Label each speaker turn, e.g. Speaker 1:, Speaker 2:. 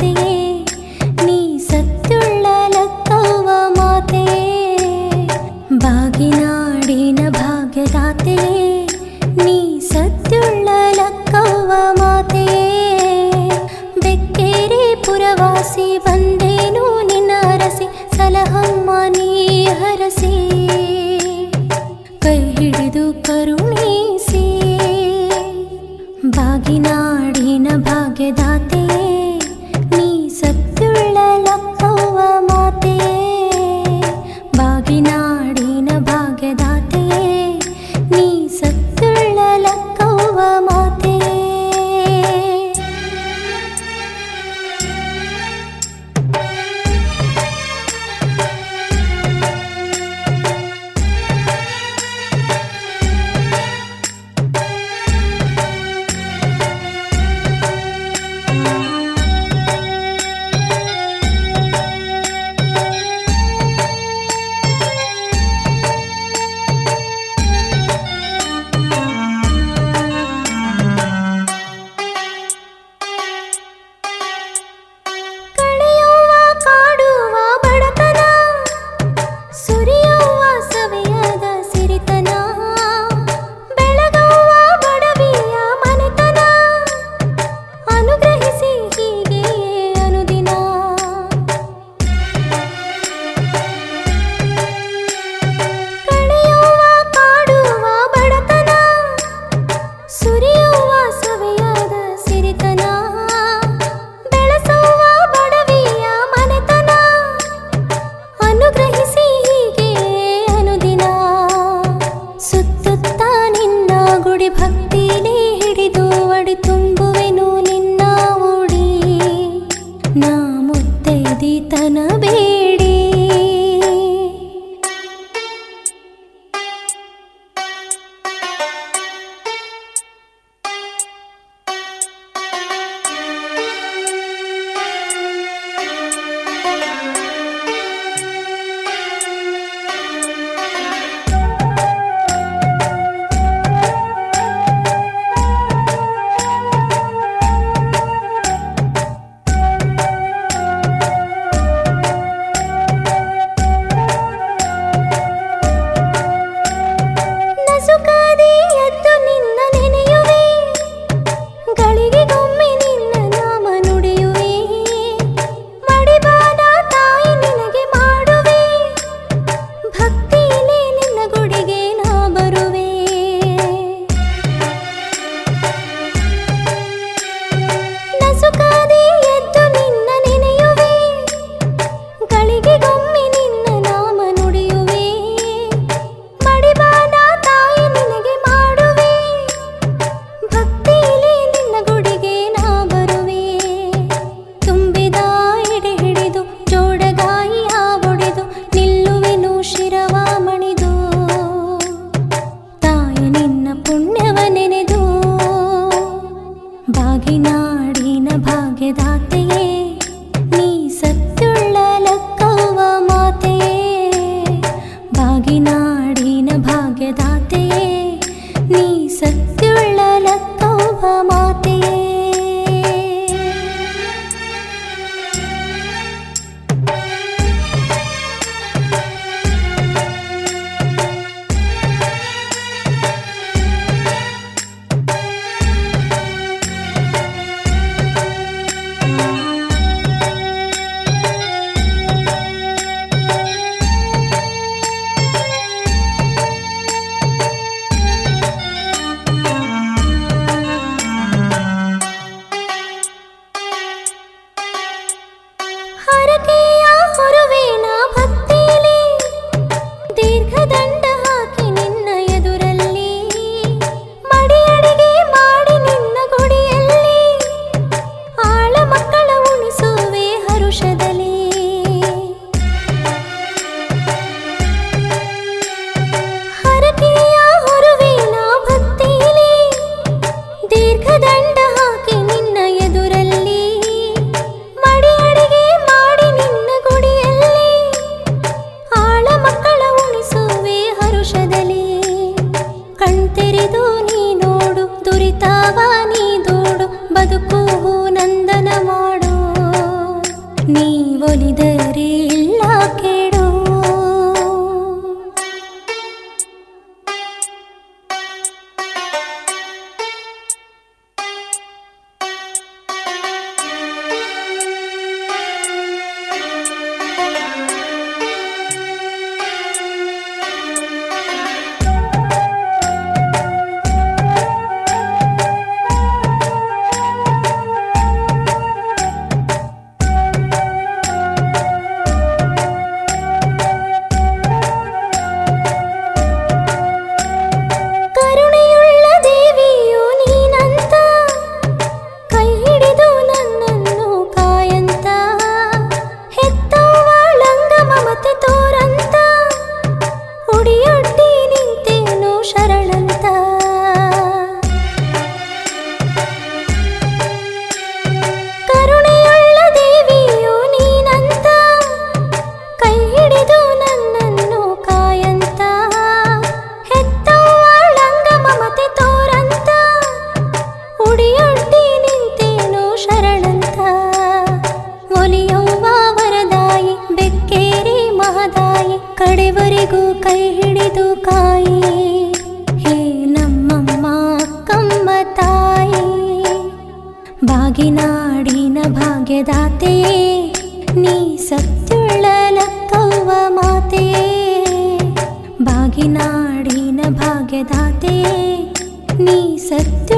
Speaker 1: ಮಾತೆಯೇ ನೀ ಸತ್ಯುಳ್ಳ ಲಕ್ಕವ್ವ ಮಾತೆಯೇ ಬಾಗಿನಾಡಿನ ಭಾಗ್ಯದಾತೆಯೇ দাঁতে ಕೊರೆಗೂ ಕೈ ಹಿಡಿದು ಕಾಯಿ ಹೇ ನಮ್ಮಮ್ಮ ಕಮ್ಮ ತಾಯಿ ಬಾಗಿನಾಡಿನ ಭಾಗ್ಯದಾತೆಯೇ ನೀ ಸತ್ಯುಳ್ಳ ಲಕ್ಕವ್ವ ಮಾತೆಯೇ ಬಾಗಿನಾಡಿನ ಭಾಗ್ಯದಾತೆಯೇ ನೀ ಸತ್ಯ